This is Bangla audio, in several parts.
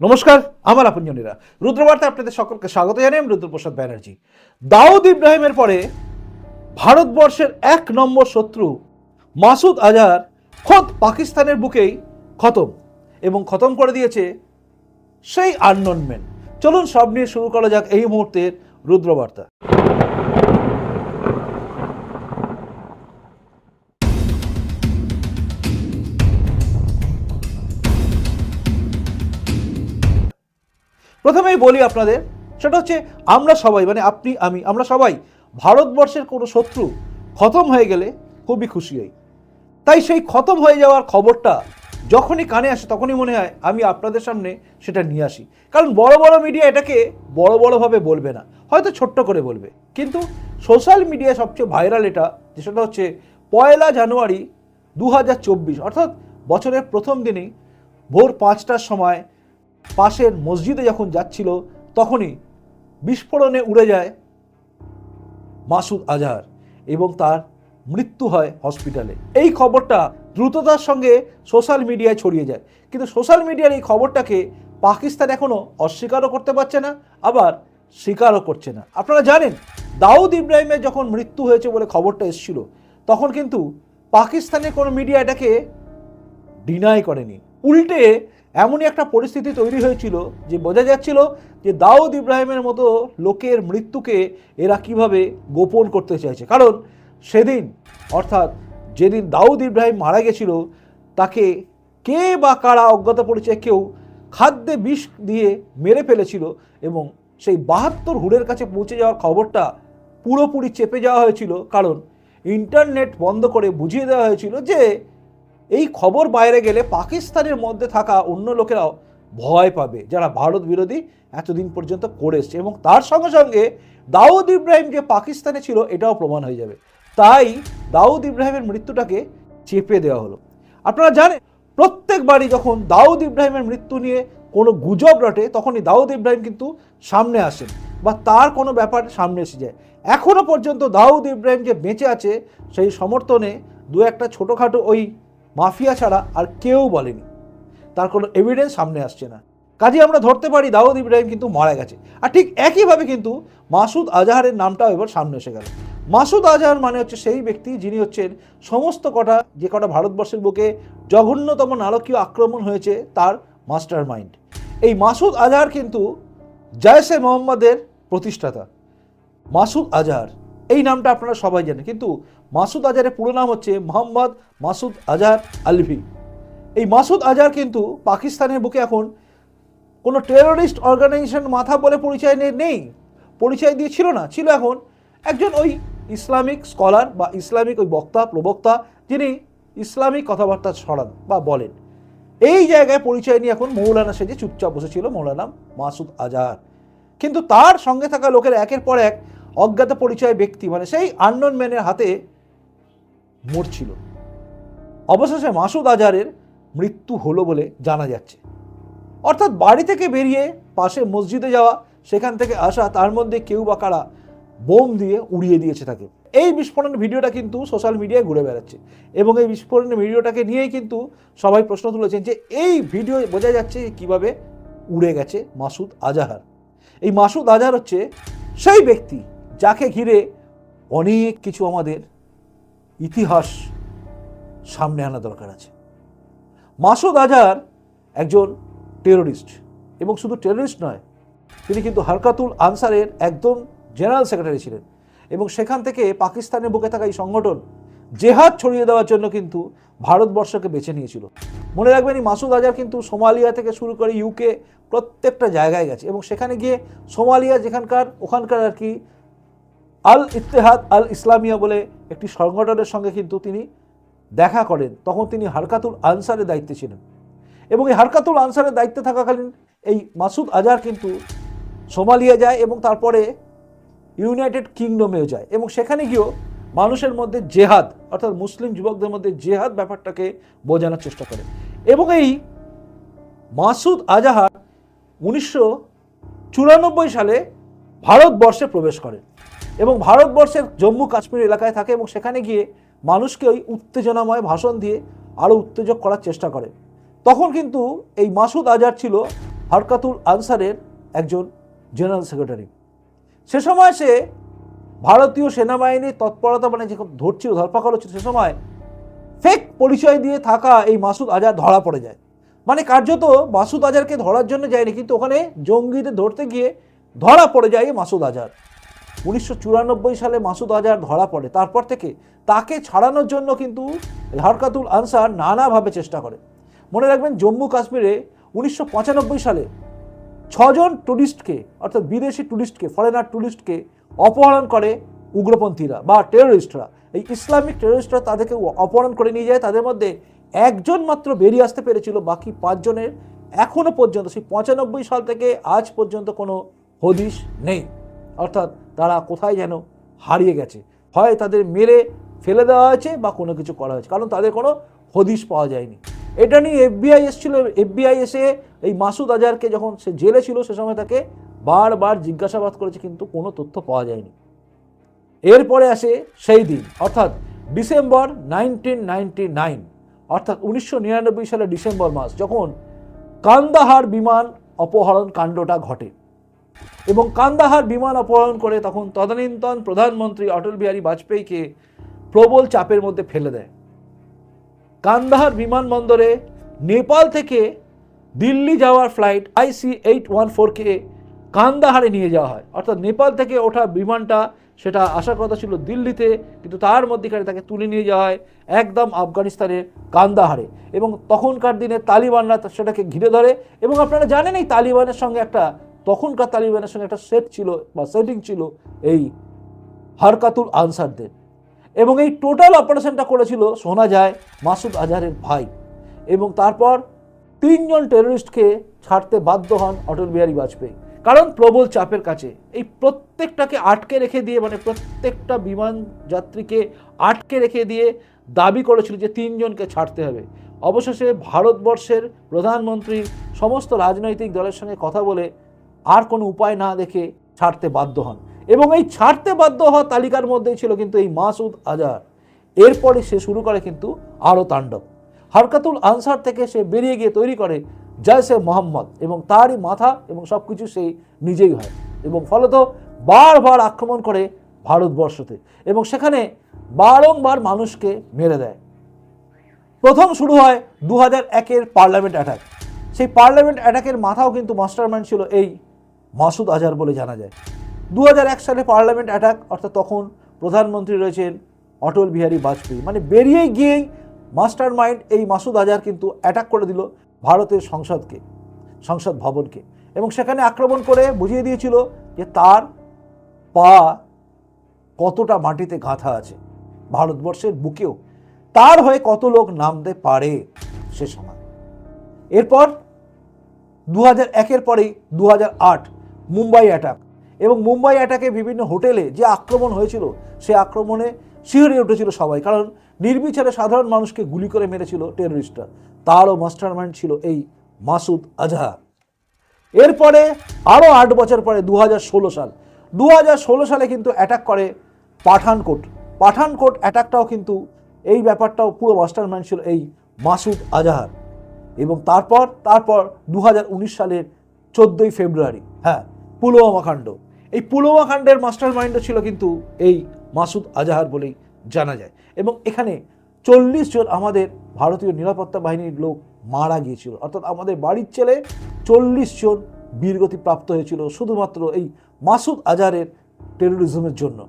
নমস্কার, আমার আপনজনীরা। রুদ্রবার্তা আপনাদের সকলকে স্বাগত জানাই, আমি রুদ্রপ্রসাদ ব্যানার্জি। দাউদ ইব্রাহিমের পরে ভারতবর্ষের এক নম্বর শত্রু মাসুদ আজহার খোদ পাকিস্তানের বুকেই খতম এবং খতম করে দিয়েছে সেই ম্যান। চলুন সব নিয়ে শুরু করা যাক এই মুহূর্তের রুদ্রবার্তা। প্রথমেই বলি আপনাদের, সেটা হচ্ছে আমরা সবাই মানে আপনি, আমি, আমরা সবাই, ভারতবর্ষের কোনো শত্রু খতম হয়ে গেলে খুবই খুশি হই। তাই সেই খতম হয়ে যাওয়ার খবরটা যখনই কানে আসে তখনই মনে হয় আমি আপনাদের সামনে সেটা নিয়ে আসি। কারণ বড় বড় মিডিয়া এটাকে বড় বড়ভাবে বলবে না, হয়তো ছোট্ট করে বলবে। কিন্তু সোশ্যাল মিডিয়ায় সবচেয়ে ভাইরাল এটা সেটা হচ্ছে পয়লা জানুয়ারি দু হাজার চব্বিশ, অর্থাৎ বছরের প্রথম দিনেই ভোর পাঁচটার সময় পাশের মসজিদে যখন যাচ্ছিল, তখনই বিস্ফোরণে উড়ে যায় মাসুদ আজহার এবং তার মৃত্যু হয় হসপিটালে। এই খবরটা দ্রুততার সঙ্গে সোশ্যাল মিডিয়ায় ছড়িয়ে যায়। কিন্তু সোশ্যাল মিডিয়ার এই খবরটাকে পাকিস্তান এখনও অস্বীকারও করতে পারছে না, আবার স্বীকারও করছে না। আপনারা জানেন, দাউদ ইব্রাহিমের যখন মৃত্যু হয়েছে বলে খবরটা এসেছিল, তখন কিন্তু পাকিস্তানের কোনো মিডিয়া এটাকে ডিনাই করেনি। উল্টে এমনই একটা পরিস্থিতি তৈরি হয়েছিল যে বোঝা যাচ্ছিল যে দাউদ ইব্রাহিমের মতো লোকের মৃত্যুকে এরা কীভাবে গোপন করতে চাইছে। কারণ সেদিন, অর্থাৎ যেদিন দাউদ ইব্রাহিম মারা গেছিল, তাকে কে বা কারা অজ্ঞাত পরিচয় কেউ খাদ্যে বিষ দিয়ে মেরে ফেলেছিল এবং সেই বাহাত্তর হুডের কাছে পৌঁছে যাওয়ার খবরটা পুরোপুরি চেপে যাওয়া হয়েছিল। কারণ ইন্টারনেট বন্ধ করে বুঝিয়ে দেওয়া হয়েছিল যে এই খবর বাইরে গেলে পাকিস্তানের মধ্যে থাকা অন্য লোকেরাও ভয় পাবে, যারা ভারত বিরোধী এতদিন পর্যন্ত করে এসছে। এবং তার সঙ্গে সঙ্গে দাউদ ইব্রাহিম যে পাকিস্তানে ছিল, এটাও প্রমাণ হয়ে যাবে। তাই দাউদ ইব্রাহিমের মৃত্যুটাকে চেপে দেওয়া হলো। আপনারা জানেন, প্রত্যেকবারই যখন দাউদ ইব্রাহিমের মৃত্যু নিয়ে কোনো গুজব রটে, তখনই দাউদ ইব্রাহিম কিন্তু সামনে আসেন বা তার কোনো ব্যাপার সামনে এসে যায়। এখনও পর্যন্ত দাউদ ইব্রাহিম যে বেঁচে আছে, সেই সমর্থনে দু একটা ছোটোখাটো ওই মাফিয়া ছাড়া আর কেউ বলেনি। তার কোনো এভিডেন্স সামনে আসছে না। কাজে আমরা ধরতে পারি দাউদ ইব্রাহিম কিন্তু মারা গেছে। আর ঠিক একইভাবে কিন্তু মাসুদ আজহারের নামটাও এবার সামনে এসে গেল। মাসুদ আজহার মানে হচ্ছে সেই ব্যক্তি যিনি হচ্ছেন সমস্ত কটা, যে কটা ভারতবর্ষের বুকে জঘন্যতম নারকীয় আক্রমণ হয়েছে তার মাস্টার মাইন্ড এই মাসুদ আজহার কিন্তু জয়সে মোহাম্মদের প্রতিষ্ঠাতা। মাসুদ আজহার এই নামটা আপনারা সবাই জানেন। কিন্তু মাসুদ আজহারের পুরো নাম হচ্ছে মোহাম্মদ মাসুদ আজহার আলভি। এই মাসুদ আজহার কিন্তু পাকিস্তানের বুকে এখন কোনো টেরোরিস্ট অর্গানাইজেশন মাথা বলে পরিচয় নেই। পরিচয় দিয়েছিল না, ছিল এখন একজন ওই ইসলামিক স্কলার বা ইসলামিক ওই বক্তা, প্রবক্তা যিনি ইসলামিক কথাবার্তা ছড়ান বা বলেন। এই জায়গায় পরিচয় নিয়ে এখন মৌলানা সেজে চুপচাপ বসেছিল মৌলানা মাসুদ আজহার। কিন্তু তার সঙ্গে থাকা লোকের একের পর এক অজ্ঞাত পরিচয় ব্যক্তি মানে সেই আননোন ম্যানের হাতে মরছিল। অবশেষে মাসুদ আজারের মৃত্যু হলো বলে জানা যাচ্ছে। অর্থাৎ বাড়ি থেকে বেরিয়ে পাশে মসজিদে যাওয়া, সেখান থেকে আসা, তার মধ্যে কেউ বা কারা বোম দিয়ে উড়িয়ে দিয়েছে তাকে। এই বিস্ফোরণের ভিডিওটা কিন্তু সোশ্যাল মিডিয়ায় ঘুরে বেড়াচ্ছে এবং এই বিস্ফোরণের ভিডিওটাকে নিয়েই কিন্তু সবাই প্রশ্ন তুলেছেন যে এই ভিডিও বোঝা যাচ্ছে কীভাবে উড়ে গেছে মাসুদ আজাহার। এই মাসুদ আজহার হচ্ছে সেই ব্যক্তি যাকে ঘিরে অনেক কিছু আমাদের ইতিহাস সামনে আনা দরকার আছে। মাসুদ আজহার একজন টেরোরিস্ট এবং শুধু টেরোরিস্ট নয়, তিনি কিন্তু হারকাতুল আনসারের একদম জেনারেল সেক্রেটারি ছিলেন এবং সেখান থেকে পাকিস্তানের বুকে থাকা এই সংগঠন জেহাদ ছড়িয়ে দেওয়ার জন্য কিন্তু ভারতবর্ষকে বেছে নিয়েছিল। মনে রাখবেন এই মাসুদ আজহার কিন্তু সোমালিয়া থেকে শুরু করে ইউকে প্রত্যেকটা জায়গায় গেছে এবং সেখানে গিয়ে সোমালিয়া যেখানকার, ওখানকার আর কি আল ইত্তেহাদ আল ইসলামিয়া বলে একটি সংগঠনের সঙ্গে কিন্তু তিনি দেখা করেন। তখন তিনি হারকাতুল আনসারের দায়িত্বে ছিলেন। এবং এই হারকাতুল আনসারের দায়িত্বে থাকাকালীন এই মাসুদ আজহার কিন্তু সোমালিয়া যায় এবং তারপরে ইউনাইটেড কিংডমেও যায়। এবং সেখানে গিয়েও মানুষের মধ্যে জেহাদ, অর্থাৎ মুসলিম যুবকদের মধ্যে জেহাদ ব্যাপারটাকে বোঝানোর চেষ্টা করে এবং এই মাসুদ আজাহার উনিশশো চুরানব্বই সালে ভারতবর্ষে প্রবেশ করেন। এবং ভারতবর্ষের জম্মু কাশ্মীর এলাকায় থাকে এবং সেখানে গিয়ে মানুষকে ওই উত্তেজনাময় ভাষণ দিয়ে আরও উত্তেজক করার চেষ্টা করে। তখন কিন্তু এই মাসুদ আজহার ছিল হরকাতুল আনসারের একজন জেনারেল সেক্রেটারি। সে সময় সে ভারতীয় সেনাবাহিনীর তৎপরতা মানে যে ধরছিল, ধরপাকড় হচ্ছে সে সময় ফেক পরিচয় দিয়ে থাকা এই মাসুদ আজার ধরা পড়ে যায়। মানে কার্যত মাসুদ আজারকে ধরার জন্য যায়নি, কিন্তু ওখানে জঙ্গিদের ধরতে গিয়ে ধরা পড়ে যায় মাসুদ আজার উনিশশো চুরানব্বই সালে মাসুদ আজার ধরা পড়ে। তারপর থেকে তাকে ছাড়ানোর জন্য কিন্তু হরকাতুল আনসার নানাভাবে চেষ্টা করে। মনে রাখবেন, জম্মু কাশ্মীরে উনিশশো পঁচানব্বই সালে ছজন টুরিস্টকে, অর্থাৎ বিদেশি টুরিস্টকে ফরেনার টুরিস্টকে অপহরণ করে উগ্রপন্থীরা বা টেরোরিস্টরা এই ইসলামিক টেরোরিস্টরা তাদেরকে অপহরণ করে নিয়ে যায়। তাদের মধ্যে একজন মাত্র বেরিয়ে আসতে পেরেছিল, বাকি পাঁচজনের এখনও পর্যন্ত, সেই পঁচানব্বই সাল থেকে আজ পর্যন্ত কোনো হদিশ নেই। অর্থাৎ তারা কোথায় যেন হারিয়ে গেছে। হয় তাদের মেরে ফেলে দেওয়া হয়েছে বা কোনো কিছু করা হয়েছে। কারণ তাদের কোনো হদিশ পাওয়া যায়নি। এটা নিয়ে এফবিআই এসেছিল। এফবিআই এসে এই মাসুদ আজারকে যখন সে জেলে ছিল, সে সময় তাকে বারবার জিজ্ঞাসাবাদ করেছে, কিন্তু কোনো তথ্য পাওয়া যায়নি। এরপরে আসে সেই দিন, অর্থাৎ ডিসেম্বর নাইনটিন নাইনটি নাইন, অর্থাৎ উনিশশো নিরানব্বই সালের ডিসেম্বর মাস, যখন কান্দাহার বিমান অপহরণ কাণ্ডটা ঘটে। এবং কান্দাহার বিমান অপহরণ করে তখন তদানীন্তন প্রধানমন্ত্রী অটল বিহারী বাজপেয়ীকে প্রবল চাপের মধ্যে ফেলে দেয়। কান্দাহার বিমানবন্দরে নেপাল থেকে দিল্লি যাওয়ার ফ্লাইট আইসি এইট ওয়ান ফোরকে কান্দাহারে নিয়ে যাওয়া হয়। অর্থাৎ নেপাল থেকে ওঠা বিমানটা সেটা আসার কথা ছিল দিল্লিতে, কিন্তু তার মধ্যেখানে তাকে তুলে নিয়ে যাওয়া হয় একদম আফগানিস্তানের কান্দাহারে। এবং তখনকার দিনে তালিবানরা সেটাকে ঘিরে ধরে। এবং আপনারা জানেন এই তালিবানের সঙ্গে একটা তখনকার তালিবানের সঙ্গে একটা সেট ছিল বা সেটিং ছিল এই হারকাতুল আনসারদের। এবং এই টোটাল অপারেশনটা করেছিল শোনা যায়, মাসুদ আজহারের ভাই। এবং তারপর তিনজন টেররিস্টকে ছাড়তে বাধ্য হন অটল বিহারী বাজপেয়ী। কারণ প্রবল চাপের কাছে। এই প্রত্যেকটাকে আটকে রেখে দিয়ে মানে প্রত্যেকটা বিমান যাত্রীকে আটকে রেখে দিয়ে দাবি করেছিল যে তিনজনকে ছাড়তে হবে। অবশেষে ভারতবর্ষের প্রধানমন্ত্রী সমস্ত রাজনৈতিক দলের সঙ্গে কথা বলে আর কোনো উপায় না দেখে ছাড়তে বাধ্য হন। এবং এই ছাড়তে বাধ্য হওয়া তালিকার মধ্যেই ছিল কিন্তু এই মাসুদ আজার এরপরে সে শুরু করে কিন্তু আরও তাণ্ডব। হরকাতুল আনসার থেকে সে বেরিয়ে গিয়ে তৈরি করে জয়সে মোহাম্মদ এবং তারই মাথা এবং সব কিছু সেই নিজেই হয়। এবং ফলত বারবার আক্রমণ করে ভারতবর্ষতে এবং সেখানে বারংবার মানুষকে মেরে দেয়। প্রথম শুরু হয় দু হাজার একের পার্লামেন্ট অ্যাটাক। সেই পার্লামেন্ট অ্যাটাকের মাথাও কিন্তু মাস্টারমাইন্ড ছিল এই মাসুদ আজহার বলে জানা যায়। দু সালে পার্লামেন্ট অ্যাটাক, অর্থাৎ তখন প্রধানমন্ত্রী রয়েছেন অটল বিহারী বাজপেয়ী। মানে বেরিয়ে গিয়েই মাস্টার মাইন্ড এই মাসুদ আজহার কিন্তু অ্যাটাক করে দিল ভারতের সংসদকে, সংসদ ভবনকে। এবং সেখানে আক্রমণ করে বুঝিয়ে দিয়েছিল যে তার পা কতটা মাটিতে গাঁথা আছে ভারতবর্ষের বুকেও। তার হয়ে কত লোক নামতে পারে সে সময়। এরপর দু হাজার একের পরেই দু হাজার আট মুম্বাই অ্যাটাক এবং মুম্বাই অ্যাটাকে বিভিন্ন হোটেলে যে আক্রমণ হয়েছিল, সে আক্রমণে শিহরে উঠেছিল সবাই। কারণ নির্বিচারে সাধারণ মানুষকে গুলি করে মেরেছিল টেররিস্টরা তারও মাস্টার মাইন্ড ছিল এই মাসুদ আজহার। এরপরে আরও আট বছর পরে দু হাজার ষোলো সাল। দু হাজার ষোলো সালে কিন্তু অ্যাটাক করে পাঠানকোট। পাঠানকোট অ্যাটাকটাও কিন্তু এই ব্যাপারটাও পুরো মাস্টার মাইন্ড ছিল এই মাসুদ আজহার। এবং তারপর তারপর দু হাজার উনিশ সালের চোদ্দোই ফেব্রুয়ারি হ্যাঁ পুলওয়ামা কাণ্ড এই পুলওয়ামা কাণ্ডের মাস্টার মাইন্ডও ছিল কিন্তু এই মাসুদ আজহার বলেই জানা যায়। এবং এখানে চল্লিশ জন আমাদের ভারতীয় নিরাপত্তা বাহিনীর লোক মারা গিয়েছিল। অর্থাৎ আমাদের বাড়ির ছেলে চল্লিশ জন বীরগতি প্রাপ্ত হয়েছিল শুধুমাত্র এই মাসুদ আজহারের টেরোরিজমের জন্য।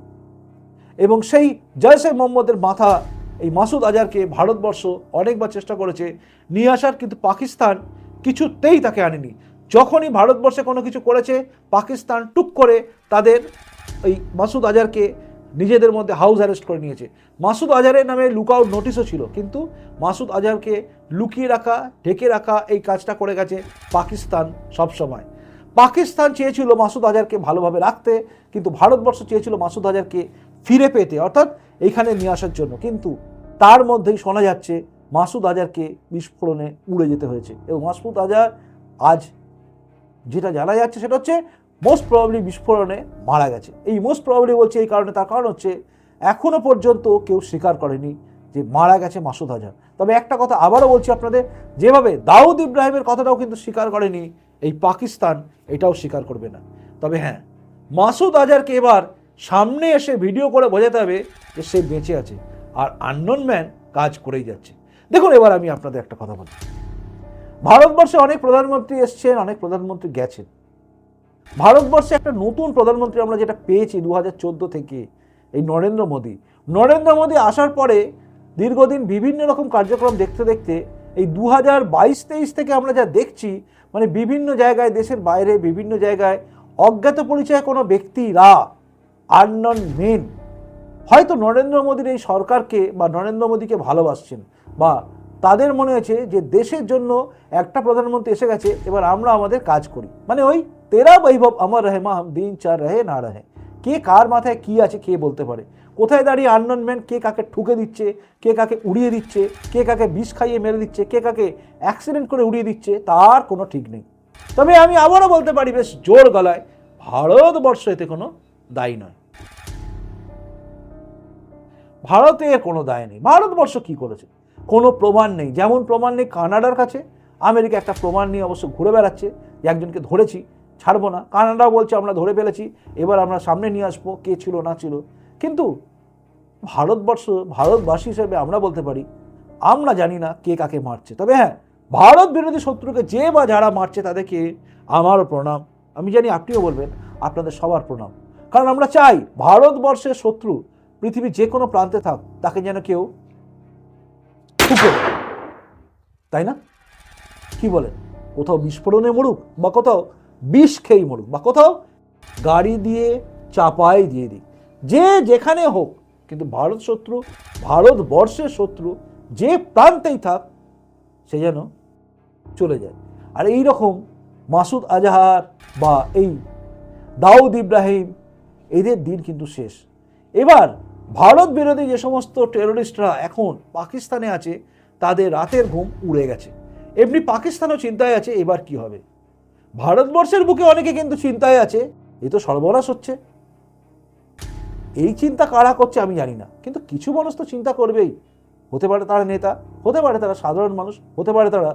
এবং সেই জয়সে মোহাম্মদের মাথা এই মাসুদ আজারকে ভারতবর্ষ অনেকবার চেষ্টা করেছে। নিয়ে আসার কিন্তু পাকিস্তান কিছুতেই তাকে আনেনি। যখনই ভারতবর্ষে কোনো কিছু করেছে, পাকিস্তান টুক করে তাদের এই মাসুদ আজারকে নিজেদের মধ্যে হাউস অ্যারেস্ট করে নিয়েছে। মাসুদ আজারের নামে লুকআউট নোটিশও ছিল, কিন্তু মাসুদ আজারকে লুকিয়ে রাখা, ঢেকে রাখা এই কাজটা করে গেছে পাকিস্তান সবসময় পাকিস্তান চেয়েছিল মাসুদ আজারকে ভালোভাবে রাখতে, কিন্তু ভারতবর্ষ চেয়েছিল মাসুদ আজারকে ফিরে পেতে, অর্থাৎ এইখানে নিয়ে আসার জন্য। কিন্তু তার মধ্যেই শোনা যাচ্ছে, মাসুদ আজারকে বিস্ফোরণে উড়ে যেতে হয়েছে। এবং মাসুদ আজার আজ যেটা জানা যাচ্ছে সেটা হচ্ছে মোস্ট প্রবাবলি বিস্ফোরণে মারা গেছে। এই মোস্ট প্রবাবলি বলছে এই কারণে, তার কারণ হচ্ছে এখনও পর্যন্ত কেউ স্বীকার করেনি যে মারা গেছে মাসুদ হাজার। তবে একটা কথা আবারও বলছি আপনাদের, যেভাবে দাউদ ইব্রাহিমের কথাটাও কিন্তু স্বীকার করেনি, এই পাকিস্তান এটাও স্বীকার করবে না। তবে হ্যাঁ মাসুদ আজারকে এবার সামনে এসে ভিডিও করে বোঝাতে হবে যে সে বেঁচে আছে, আর আননোন ম্যান কাজ করেই যাচ্ছে। দেখুন এবার আমি আপনাদের একটা কথা বলি। ভারতবর্ষে অনেক প্রধানমন্ত্রী এসছেন, অনেক প্রধানমন্ত্রী গেছেন। ভারতবর্ষে একটা নতুন প্রধানমন্ত্রী আমরা যেটা পেয়েছি দু চোদ্দ থেকে, এই নরেন্দ্র মোদী। নরেন্দ্র মোদী আসার পরে দীর্ঘদিন বিভিন্ন রকম কার্যক্রম দেখতে দেখতে এই দু হাজার বাইশ তেইশ থেকে আমরা যা দেখছি মানে বিভিন্ন জায়গায় দেশের বাইরে, বিভিন্ন জায়গায় অজ্ঞাত পরিচয় কোনো ব্যক্তিরা আননন মেন। হয়তো নরেন্দ্র মোদীর এই সরকারকে বা নরেন্দ্র মোদীকে ভালোবাসছেন বা তাদের মনে হয়েছে যে দেশের জন্য একটা প্রধানমন্ত্রী এসে গেছে, এবার আমরা আমাদের কাজ করি। মানে ওই তেরা বৈভব আমার রহে, মা হাম দিন চার রহে, না রহে। কে কার মাথায় কি আছে কে বলতে পারে? কোথায় দাঁড়িয়ে আননন ম্যান কে কাকে ঠুকে দিচ্ছে, কে কাকে উড়িয়ে দিচ্ছে, কে কাকে বিষ খাইয়ে মেরে দিচ্ছে, কে কাকে অ্যাক্সিডেন্ট করে উড়িয়ে দিচ্ছে, তার কোনো ঠিক নেই। তবে আমি আবারও বলতে পারি, বেশ জোর গলায়, ভারতবর্ষ এতে কোনো দায়ী নয়। ভারতের কোনো দায় নেই। ভারতবর্ষ কি করেছে? কোনো প্রমাণ নেই। যেমন প্রমাণ নেই কানাডার কাছে, আমেরিকা একটা প্রমাণ নিয়ে অবশ্য ঘুরে বেড়াচ্ছে, যে একজনকে ধরেছি, ছাড়বো না। কানাডাও বলছে, আমরা ধরে ফেলেছি, এবার আমরা সামনে নিয়ে আসব, কে ছিল, না ছিল। কিন্তু ভারতবর্ষ, ভারতবাসী হিসেবে আমরা বলতে পারি, আমরা জানি না কে কাকে মারছে। তবে হ্যাঁ ভারত বিরোধী শত্রুকে যে বা যারা মারছে তাদেরকে আমারও প্রণাম। আমি জানি আপনিও বলবেন, আপনাদের সবার প্রণাম। কারণ আমরা চাই ভারতবর্ষের শত্রু, পৃথিবীর যে কোনো প্রান্তে থাক, তাকে যেন কেউ ঠুকে তাই না? কি বলেন কোথাও বিস্ফোরণে মরুক বা কোথাও বিষ খেয়েই মরুক বা কোথাও গাড়ি দিয়ে চাপাই দিয়ে দিক। যে যেখানে হোক, কিন্তু ভারত শত্রু, ভারতবর্ষের শত্রু যে প্রান্তেই থাক, সে যেন চলে যায়। আর এই রকম মাসুদ আজাহার বা এই দাউদ ইব্রাহিম, এদের দিন কিন্তু শেষ। এবার ভারত বিরোধী যে সমস্ত টেরোরিস্টরা এখন পাকিস্তানে আছে, তাদের রাতের ঘুম উড়ে গেছে। এমনি পাকিস্তানও চিন্তায় আছে, এবার কি হবে? ভারতবর্ষের বুকে অনেকে কিন্তু চিন্তায় আছে, এ তো সর্বনাশ হচ্ছে। এই চিন্তা কারা করছে আমি জানি না, কিন্তু কিছু মানুষ তো চিন্তা করবেই। হতে পারে তারা নেতা, হতে পারে তারা সাধারণ মানুষ, হতে পারে তারা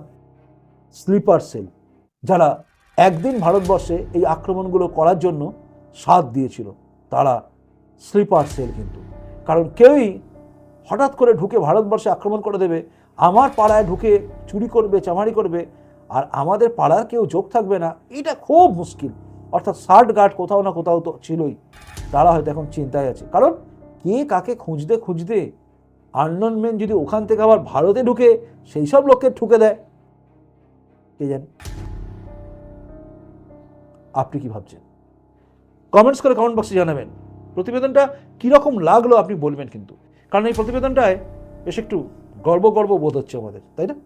স্লিপার সেল, যারা একদিন ভারতবর্ষে এই আক্রমণগুলো করার জন্য সাথ দিয়েছিল, তারা স্লিপার সেল কিন্তু। কারণ কেউই হঠাৎ করে ঢুকে ভারতবর্ষে আক্রমণ করে দেবে, আমার পাড়ায় ঢুকে চুরি করবে, চামারি করবে, আর আমাদের পাড়ার কেউ যোগ থাকবে না, এটা খুব মুশকিল। অর্থাৎ শার্ট গার্ড কোথাও না কোথাও তো ছিলই। তারা হয়তো এখন চিন্তায় আছে। কারণ কে কাকে খুঁজতে খুঁজতে আননন যদি ওখান থেকে আবার ভারতে ঢুকে সেই সব লোককে ঠুকে দেয়? কে জানে? আপনি কি ভাবছেন? কমেন্টস করে কমেন্ট বক্সে জানাবেন। প্রতিবেদনটা কীরকম লাগল আপনি বলবেন কিন্তু। কারণ এই প্রতিবেদনটায় বেশ একটু গর্ব গর্ব বোধ হচ্ছে আমাদের, তাই না?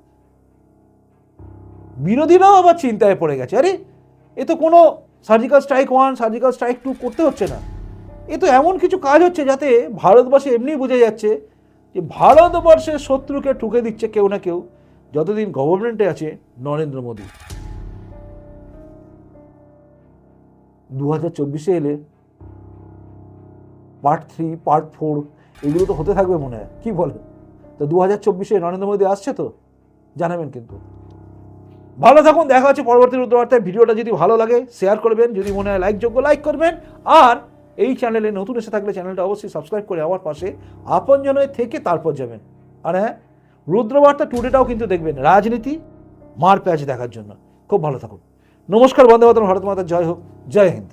বিরোধীরাও আবার চিন্তায় পড়ে গেছে। আরে, এ তো কোনো surgical strike one surgical strike two করতে হচ্ছে না। এ তো এমন কিছু কাজ হচ্ছে যাতে ভারতবর্ষে এমনি বোঝা যাচ্ছে যে ভারতবর্ষের শত্রুকে ঠুকে দিচ্ছে কেউ না কেউ, যতদিন গভর্নমেন্টে আছে নরেন্দ্র মোদী। দু হাজার চব্বিশে এলে পার্ট থ্রি পার্ট ফোর এগুলো তো হতে থাকবে মনে হয়। কি বলে? তো দু হাজার চব্বিশে নরেন্দ্র মোদী আসছে তো? জানাবেন কিন্তু। ভালো থাকুন, দেখা হচ্ছে পরবর্তী রুদ্রবার্তায়। ভিডিওটা যদি ভালো লাগে শেয়ার করবেন। যদি মনে হয় লাইকযোগ্য লাইক করবেন। আর এই চ্যানেলে নতুন এসে থাকলে চ্যানেলটা অবশ্যই সাবস্ক্রাইব করে আমার পাশে আপনজনের থেকে তারপর যাবেন। আর হ্যাঁ রুদ্রবার্তা টুডেটাও কিন্তু দেখবেন। রাজনীতি মার প্যাচ দেখার জন্য। খুব ভালো থাকুন। নমস্কার, বন্দে ভারত মাতার জয় হোক। জয় হিন্দ।